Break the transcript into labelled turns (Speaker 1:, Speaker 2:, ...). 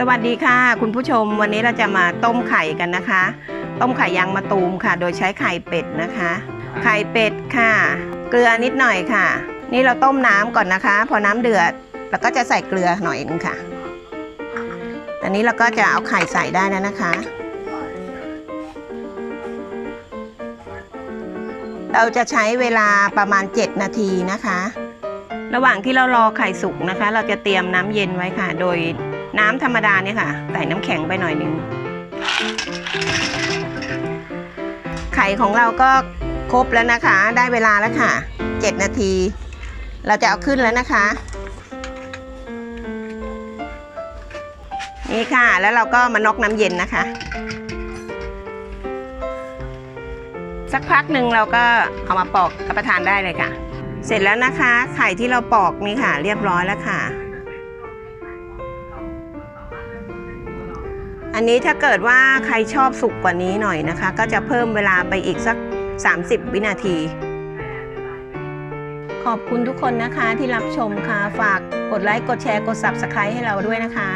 Speaker 1: สวัสดีค่ะ คุณผู้ชมวันนี้เราจะมาต้มไข่กันนะคะ ต้มไข่ยางมะตูมค่ะ โดยใช้ไข่เป็ดนะคะ ไข่เป็ดค่ะ เกลือนิดหน่อยค่ะ นี่เราต้มน้ำก่อนนะคะ พอน้ำเดือดเราก็จะใส่เกลือหน่อยนึงค่ะอันนี้เราก็จะเอาไข่ใส่ได้แล้วนะคะ เราจะใช้เวลาประมาณ 7 นาทีนะคะ ระหว่างที่เรารอไข่สุกนะคะ เราจะเตรียมน้ำเย็นไว้ค่ะ โดย น้ำธรรมดาเนี่ยค่ะ ใส่น้ำแข็งไปหน่อยนึง ไข่ของเราก็ครบแล้วนะคะ ได้เวลาแล้วค่ะ 7 นาที เราจะเอาขึ้นแล้วนะคะ นี่ค่ะ แล้วเราก็มานอกน้ำเย็นนะคะ สักพักหนึ่งเราก็เอามาปอกรับประทานได้เลยค่ะ เสร็จแล้วนะคะ ไข่ที่เราปอกนี่ค่ะ เรียบร้อยแล้วค่ะ อันนี้ถ้าเกิดว่าใครชอบสุกกว่านี้หน่อยนะคะ ก็จะเพิ่มเวลาไปอีกสัก 30 วินาที ขอบคุณทุกคนนะคะที่รับชมค่ะ ฝากกดไลค์ กดแชร์ กด Subscribe ให้เราด้วยนะคะ